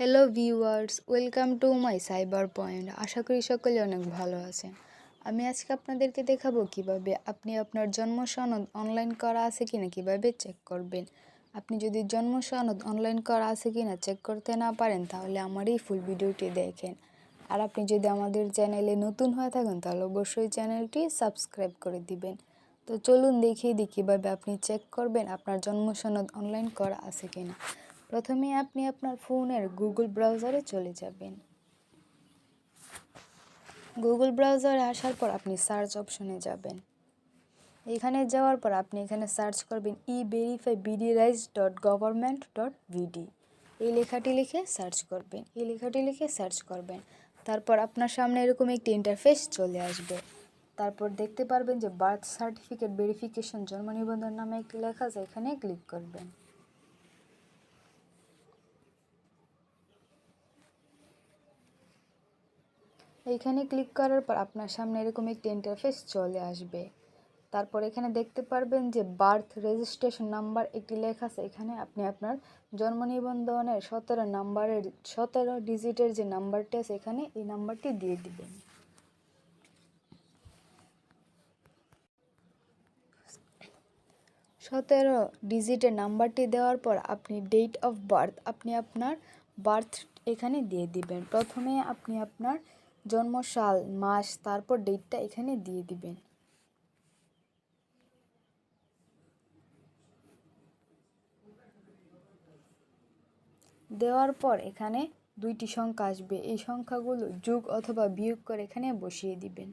Hello viewers welcome to my cyber point আশা করি সকলে অনেক ভালো আছেন। আমি আজকে আপনাদেরকে দেখাবো কীভাবে আপনি আপনার জন্ম সনদ অনলাইন করা আছে কিনা কীভাবে চেক করবেন। আপনি যদি জন্ম সনদ অনলাইন করা আছে কিনা চেক করতে না পারেন, তাহলে আমার এই ফুল ভিডিওটি দেখেন। আর আপনি যদি আমাদের চ্যানেলে নতুন হয়ে থাকেন, তাহলে অবশ্যই চ্যানেলটি সাবস্ক্রাইব করে দিবেন। তো চলুন দেখিয়ে দিই কীভাবে আপনি চেক করবেন আপনার জন্ম সনদ অনলাইন করা আছে কিনা। প্রথমে আপনি আপনার ফোনের গুগল ব্রাউজারে চলে যাবেন। গুগল ব্রাউজারে আসার পর আপনি সার্চ অপশনে যাবেন। এখানে যাওয়ার পর আপনি এখানে সার্চ করবেন e verify BD rise dot government dot BD এই লেখাটি লিখে সার্চ করবেন, এই লেখাটি লিখে সার্চ করবেন। তারপর আপনার সামনে এরকম একটি ইন্টারফেস চলে আসবে। তারপর দেখতে পারবেন যে বার্থ সার্টিফিকেট ভেরিফিকেশন জন্ম নিবন্ধন নামে একটি লেখা আছে, এখানে ক্লিক করবেন। এইখানে ক্লিক করার পর আপনার সামনে এরকম একটি ইন্টারফেস চলে আসবে। তারপর এখানে দেখতে পারবেন যে বার্থ রেজিস্ট্রেশন নাম্বার একটি লেখা আছে। এখানে আপনি আপনার জন্ম নিবন্ধনের সতেরো নাম্বারের, সতেরো ডিজিটের যে নাম্বারটি আছে, এখানে এই নাম্বারটি দিয়ে দিবেন। সতেরো ডিজিটের নাম্বারটি দেওয়ার পর আপনি ডেট অফ বার্থ আপনি আপনার বার্থ এখানে দিয়ে দিবেন। প্রথমে আপনি আপনার জন্ম সাল মাস, তারপর ডেটটা এখানে দিয়ে দিবেন। দেওয়ার পর এখানে দুইটি সংখ্যা আসবে। এই সংখ্যাগুলো যোগ অথবা বিয়োগ করে এখানে বসিয়ে দিবেন।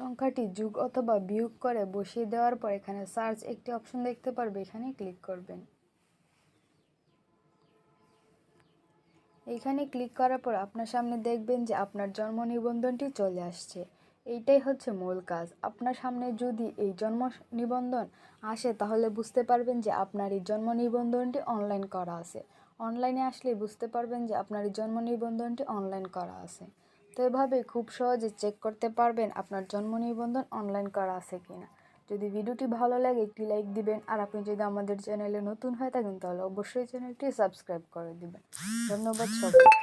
সংখ্যাটি যোগ অথবা বিয়োগ করে বসিয়ে দেওয়ার পর এখানে সার্চ একটি অপশন দেখতে পারবে, এখানে ক্লিক করবেন। এইখানে ক্লিক করার পর আপনার সামনে দেখবেন যে আপনার জন্ম নিবন্ধনটি চলে আসছে। এইটাই হচ্ছে মূল কাজ। আপনার সামনে যদি এই জন্ম নিবন্ধন আসে, তাহলে বুঝতে পারবেন যে আপনার এই জন্ম নিবন্ধনটি অনলাইন করা আছে। অনলাইনে আসলে বুঝতে পারবেন যে আপনার এই জন্ম নিবন্ধনটি অনলাইন করা আছে। তো এভাবে খুব সহজে চেক করতে পারবেন আপনার জন্ম নিবন্ধন অনলাইন করা আছে কিনা। যদি ভিডিওটি ভালো লাগে, একটি লাইক দিবেন। আর আপনি যদি আমাদের চ্যানেলে নতুন হয়ে থাকেন তাহলে অবশ্যই চ্যানেলটি সাবস্ক্রাইব করে দিবেন। ধন্যবাদ সবাইকে।